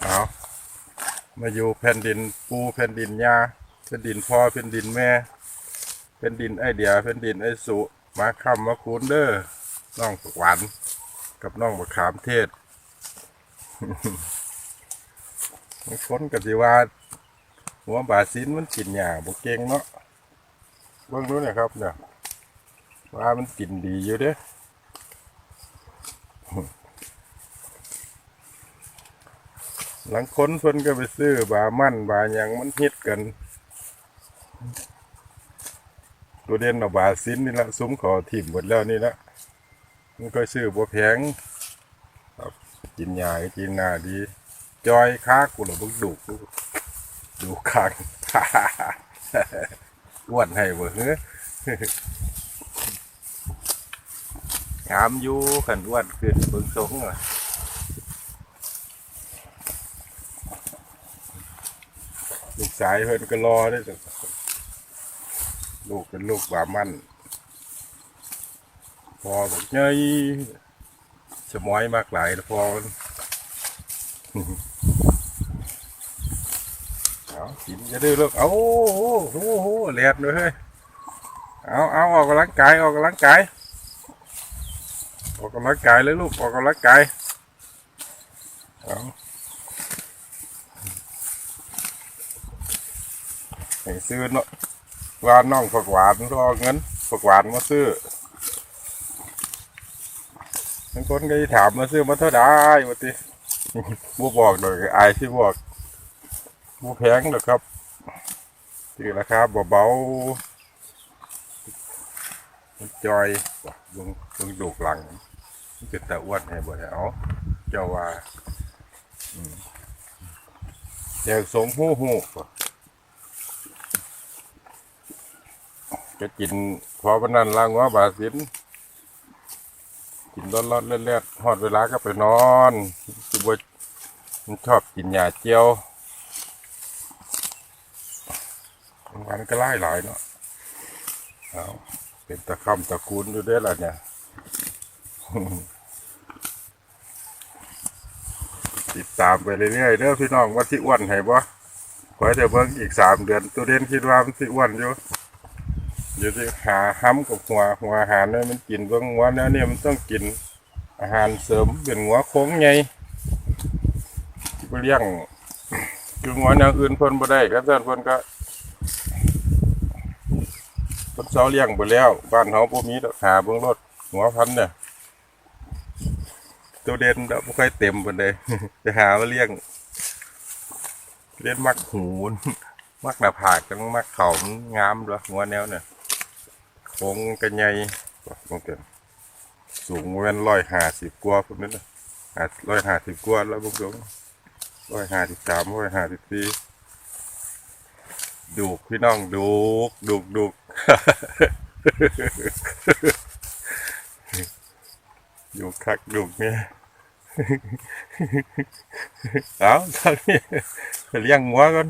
เอามาอยู่แผ่นดินปูแผ่นดินยาแผ่นดินพ่อแผ่นดินแม่แผ่นดินไอเดียแผ่นดินไอสุมาคำมาคูนเด้อน้องผักหวานกับน้องมะขามเทศมันคนกับสิว่าหัวบาซินมันกินหญ้าบ่เก่งเนาะเบิ่งดูเนี่ยครับเนี่ยว่ามันกินดีอยู่เด้ หลังคนเพิ่นก็ไปซื้อบามั่นบาหยังมันฮิตกัน ตัวเด่นเอาบาซินนี่ละซุ้มขอถิ่มหมดแล้วนี่ละมันก็ซื้อบ่แพงกินหญ้ากินหน้าดี จอยค้ากูหรอบึกดุกดูคังอ้วนให้เบ่เฮ้ถามอยู่ขันอ้วนขึ้นเบิ่งทรงอะลูก สายเพิ่นก็รอได้อลูกเป็นลูกบามันพอบอกเงยสมอยมากหลายนะพอเอากินจะดื้อลูกเอาโอ้โหโอ้โหเลียดเลยเฮ้ยเอาเอาออกกำลังกายออกกำลังกายออกกำลังกายเลยลูกออกกำลังกายเอา ให้ซื้อเนาะว่าน้องผักหวานรอเงินผักหวานมาซื้อบางคนก็ถามมาซื้อมาเท่าไดมาติบ่บอกเลยไอายที่บอกบูแพงหรอครับที่ราคาเบาๆมันจอยว่ะลงลงดูกหลังมันเป็นตะอ้วนให้บ่ได้เอาเจ้าว่าอืมแจกสงหูหูว่ะ จะกินพอวันนั้นลางว่าบาสินกินร้อนๆเล่นๆฮอดเวลาก็ไปนอนคือบ่มันชอบกินหญ้าเจียววันก็ไล่หลายเนาะเอาเป็นตะคำตะคูนอยู่ได้ล่ะเนี่ยติดตามไปเรื่อยๆเด้อพี่น้องว่าที่อ้วนให้บ่ขอให้เดี๋ยวเบิ่งอีกสามเดือนตัวเด่นคิดว่ามันสิอ้วนอยู่ เดี๋ยวที่หาห้ำกับหัวหัวอาหารเนี่ยมันกินเบิ่งหัวแล้วเนี่ยมันต้องกินอาหารเสริมเป็นหัวโค้งไงไปเลี้ยงคือหัวแนวอื่นเพิ่นบ่ได้ครับท่านเพิ่นก็ต้นเสาเลี้ยงไปแล้ว บ้านเฮาบ่มีดอกหาเบิ่งรถหัวพันเนี่ยตัวเด่นเดอกบ่ค่อยเต็มปานใดไปหามาเลี้ยงเล่นมักหูนมักหน้าผากกันมักเขางามด้วยหัวแนวเนี่ย งกันใหญ่ว่าบ่เกินสูงแม่น150กว่าพุ่นนั่นน่ะ150กว่าแล้วบ่เกิน153 154ดูกพี่น้องดูกดูกดูกดูกคักดูกเนี่ยเอาตอนนี้เลี้ยงหัวก่อน